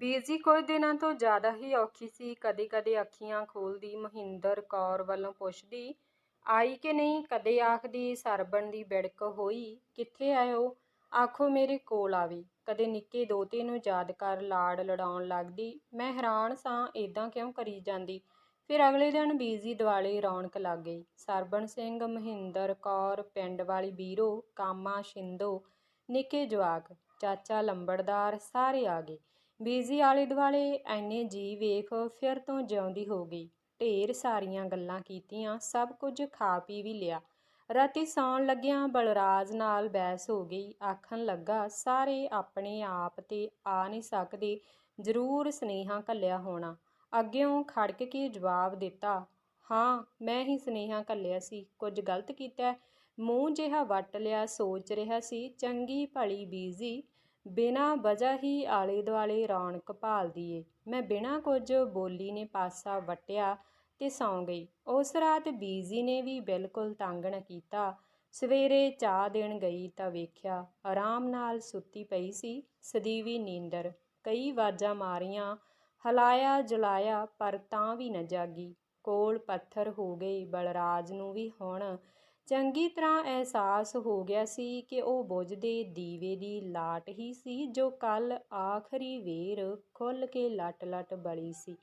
ਬੀਜੀ ਕੁਝ ਦਿਨਾਂ ਤੋਂ ਜ਼ਿਆਦਾ ਹੀ ਔਖੀ ਸੀ। ਕਦੇ-ਕਦੇ ਅੱਖੀਆਂ ਖੋਲਦੀ, ਮਹਿੰਦਰ ਕੌਰ ਵੱਲੋਂ ਪੁੱਛਦੀ, ਆਈ ਕਿ ਨਹੀਂ ਕਦੇ ਆਖਦੀ, ਸਰਬਣ ਦੀ ਬਿੜਕ ਹੋਈ। ਕਿੱਥੇ ਆਇਓ ਆਖੋ ਮੇਰੇ ਕੋਲ ਆਵੇ ਕਦੇ ਨਿੱਕੇ ਦੋਤੇ ਨੂੰ ਯਾਦ ਕਰ ਲਾਡ ਲਡਾਉਣ ਲੱਗਦੀ, ਮੈਂ ਹੈਰਾਨ ਸਾਂ, ਏਦਾਂ ਕਿਉਂ ਕਰੀ ਜਾਂਦੀ ਫਿਰ ਅਗਲੇ ਦਿਨ ਬੀਜੀ ਦਿਵਾਲੇ ਰੌਣਕ ਲੱਗ ਗਈ। ਸਰਬਣ ਸਿੰਘ, ਮਹਿੰਦਰ ਕੌਰ, ਪਿੰਡ ਵਾਲੀ ਬੀਰੋ ਕਾਮਾ ਸ਼ਿੰਦੋ ਨਿੱਕੇ ਜਵਾਕ, ਚਾਚਾ ਲੰਬੜਦਾਰ ਸਾਰੇ ਆ ਗਏ। ਬੀਜੀ ਆਲੇ ਦੁਆਲੇ ਐਨੇ ਜੀ ਵੇਖ ਫਿਰ ਤੋਂ ਜਿਉਂਦੀ ਹੋ ਗਈ। ਢੇਰ ਸਾਰੀਆਂ ਗੱਲਾਂ ਕੀਤੀਆਂ, ਸਭ ਕੁਝ ਖਾ ਪੀ ਵੀ ਲਿਆ। ਰਾਤੀ ਸੌਣ ਲੱਗਿਆਂ ਬਲਰਾਜ ਨਾਲ ਬਹਿਸ ਹੋ ਗਈ। ਆਖਣ ਲੱਗਾ, ਸਾਰੇ ਆਪਣੇ ਆਪ ਤੇ ਆ ਨਹੀਂ ਸਕਦੇ, ਜ਼ਰੂਰ ਸਨੇਹਾ ਕੱਲਿਆ ਹੋਣਾ। ਅੱਗਿਓਂ ਖੜਕ ਕੇ ਜਵਾਬ ਦਿੱਤਾ? ਹਾਂ, ਮੈਂ ਹੀ ਸਨੇਹਾ ਕੱਲਿਆ ਸੀ। ਕੁਝ ਗਲਤ ਕੀਤਾ ਮੂੰਹ ਜਿਹਾ ਵੱਟ ਲਿਆ ਸੋਚ ਰਿਹਾ ਸੀ, ਚੰਗੀ ਭਲੀ ਬੀਜੀ ਬਿਨਾਂ ਵਜ੍ਹਾ ਹੀ ਆਲੇ ਦੁਆਲੇ ਰੌਣਕ ਭਾਲਦੀ ਏ ਮੈਂ ਬਿਨਾਂ ਕੁਝ ਬੋਲੀ ਨੇ ਪਾਸਾ ਵਟਿਆ ਤੇ ਸੌਂ ਗਈ। ਉਸ ਰਾਤ ਬੀਜੀ ਨੇ ਵੀ ਬਿਲਕੁਲ ਤੰਗ ਨਾ ਕੀਤਾ। ਸਵੇਰੇ ਚਾਹ ਦੇਣ ਗਈ ਤਾਂ ਵੇਖਿਆ ਆਰਾਮ ਨਾਲ ਸੁੱਤੀ ਪਈ ਸੀ ਸਦੀਵੀ ਨੀਂਦਰ। ਕਈ ਵਾਜਾਂ ਮਾਰੀਆਂ, ਹਲਾਇਆ ਜਲਾਇਆ, ਪਰ ਤਾਂ ਵੀ ਨਾ ਜਾਗੀ। ਕੋਲ ਪੱਥਰ ਹੋ ਗਏ ਬਲਰਾਜ ਨੂੰ ਵੀ ਹੁਣ ਚੰਗੀ ਤਰ੍ਹਾਂ ਅਹਿਸਾਸ ਹੋ ਗਿਆ ਸੀ ਕਿ ਉਹ ਬੁੱਝਦੇ ਦੀਵੇ ਦੀ ਲਾਟ ਹੀ ਸੀ ਜੋ ਕੱਲ ਆਖਰੀ ਵੇਰ ਖੁੱਲ੍ਹ ਕੇ ਲਟ ਲਟ ਬਲੀ ਸੀ।